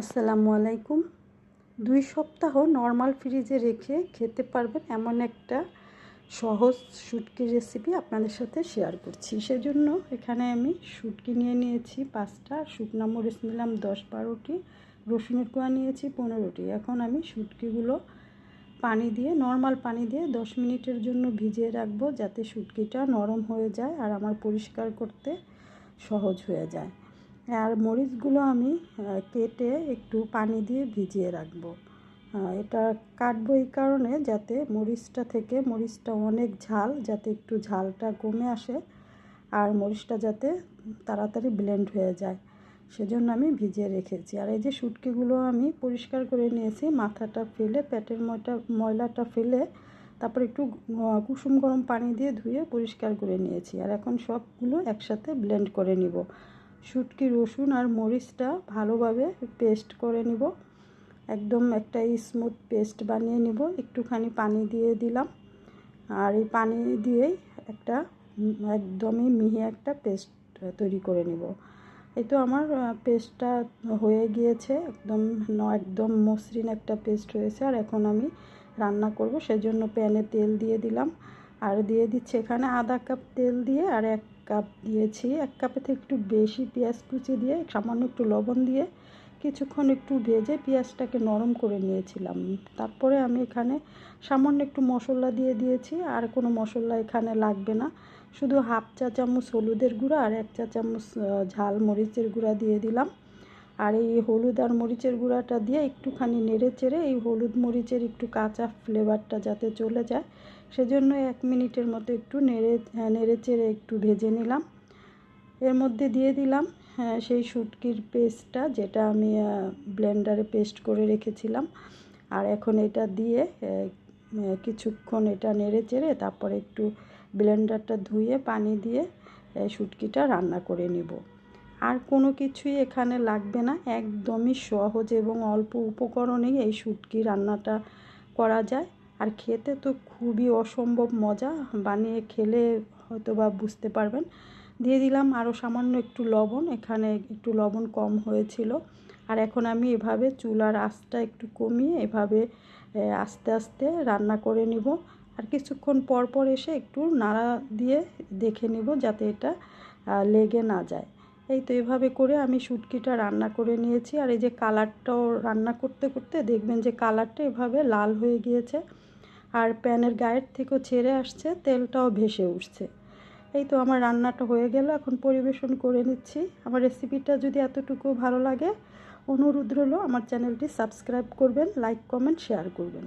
আসসালামু আলাইকুম। দুই সপ্তাহ নর্মাল ফ্রিজে রেখে খেতে পারবেন এমন একটা সহজ শুটকি রেসিপি আপনাদের সাথে শেয়ার করছি। সেজন্য এখানে আমি শুটকি নিয়ে নিয়েছি, পাঁচটা শুকনা মরিচ নিলাম, দশ বারোটি রসুনের কোয়া নিয়েছি, পনেরোটি। এখন আমি শুটকিগুলো পানি দিয়ে, নর্মাল পানি দিয়ে দশ মিনিটের জন্য ভিজিয়ে রাখব যাতে শুটকিটা নরম হয়ে যায় আর আমার পরিষ্কার করতে সহজ হয়ে যায়। আর মরিচগুলো আমি কেটে একটু পানি দিয়ে ভিজিয়ে রাখব। এটা কাটবো এই কারণে যাতে মরিচটা থেকে, মরিচটা অনেক ঝাল, যাতে একটু ঝালটা কমে আসে আর মরিচটা যাতে তাড়াতাড়ি ব্লেন্ড হয়ে যায়। সেজন্য আমি ভিজিয়ে রেখেছি। আর এই যে শুটকিগুলো আমি পরিষ্কার করে নিয়েছি, মাথাটা ফেলে, পেটের ময়টা, ময়লাটা ফেলে, তারপর একটু কুসুম গরম পানি দিয়ে ধুয়ে পরিষ্কার করে নিয়েছি। আর এখন সবগুলো একসাথে ব্লেন্ড করে নিব। শুটকি, রসুন আর মরিচটা ভালোভাবে পেস্ট করে নিব। একদম একটা স্মুথ পেস্ট বানিয়ে নিব। একটুখানি পানি দিয়ে দিলাম। আর এই পানি দিয়েই একটা একদমই মিহি একটা পেস্ট তৈরি করে নিব। এই তো আমার পেস্টটা হয়ে গিয়েছে। একদম একদম মসৃণ একটা পেস্ট হয়েছে। আর এখন আমি রান্না করব। সেজন্য প্যানে তেল দিয়ে দিলাম। আর দিয়ে দিচ্ছি এখানে আধা কাপ তেল দিয়ে আর এক কাপ দিয়েছি। এক কাপে থেকে একটু বেশি পেঁয়াজ কুচি দিয়ে, সামান্য একটু লবণ দিয়ে কিছুক্ষণ একটু ভেজে পেঁয়াজটাকে নরম করে নিয়েছিলাম। তারপরে আমি এখানে সামান্য একটু মশলা দিয়ে দিয়েছি। আর কোনো মশলা এখানে লাগবে না। শুধু হাফ চা চামচ হলুদের গুঁড়া আর এক চা চামচ ঝাল মরিচের গুঁড়া দিয়ে দিলাম। আর এই হলুদ আর মরিচের গুঁড়াটা দিয়ে একটুখানি নেড়ে চেড়ে এই হলুদ মরিচের একটু কাঁচা ফ্লেভারটা যাতে চলে যায় সেজন্য এক মিনিটের মতো একটু নেড়ে নেড়ে চেড়ে একটু ভেজে নিলাম। এর মধ্যে দিয়ে দিলাম হ্যাঁ, সেই শুটকির পেস্টটা যেটা আমি ব্লেন্ডারে পেস্ট করে রেখেছিলাম। আর এখন এটা দিয়ে কিছুক্ষণ এটা নেড়ে চেড়ে তারপরে একটু ব্লেন্ডারটা ধুয়ে পানি দিয়ে শুটকিটা রান্না করে নিব। আর কোনো কিছুই এখানে লাগবে না। একদমই সহজ এবং অল্প উপকরণেই এই শুটকি রান্নাটা করা যায়। আর খেতে তো খুবই অসম্ভব মজা। বানিয়ে খেলে হয়তো বা বুঝতে পারবেন। দিয়ে দিলাম আরও সামান্য একটু লবণ। এখানে একটু লবণ কম হয়েছিল। আর এখন আমি এভাবে চুলার আঁচটা একটু কমিয়ে এভাবে আস্তে আস্তে রান্না করে নিব। আর কিছুক্ষণ পর পর এসে একটু নাড়া দিয়ে দেখে নিব যাতে এটা লেগে না যায়। এই তো এভাবে করে আমি শুটকিটা রান্না করে নিয়েছি। আর এই যে কালারটাও রান্না করতে করতে দেখবেন যে কালারটা এভাবে লাল হয়ে গিয়েছে আর প্যানের গায়ের থেকেও ছেড়ে আসছে, তেলটাও ভেসে উঠছে। এই তো আমার রান্নাটা হয়ে গেল, এখন পরিবেশন করে নিচ্ছি। আমার রেসিপিটা যদি এতটুকু ভালো লাগে, অনুরোধ রইল, আমার চ্যানেলটি সাবস্ক্রাইব করবেন, লাইক, কমেন্ট, শেয়ার করবেন।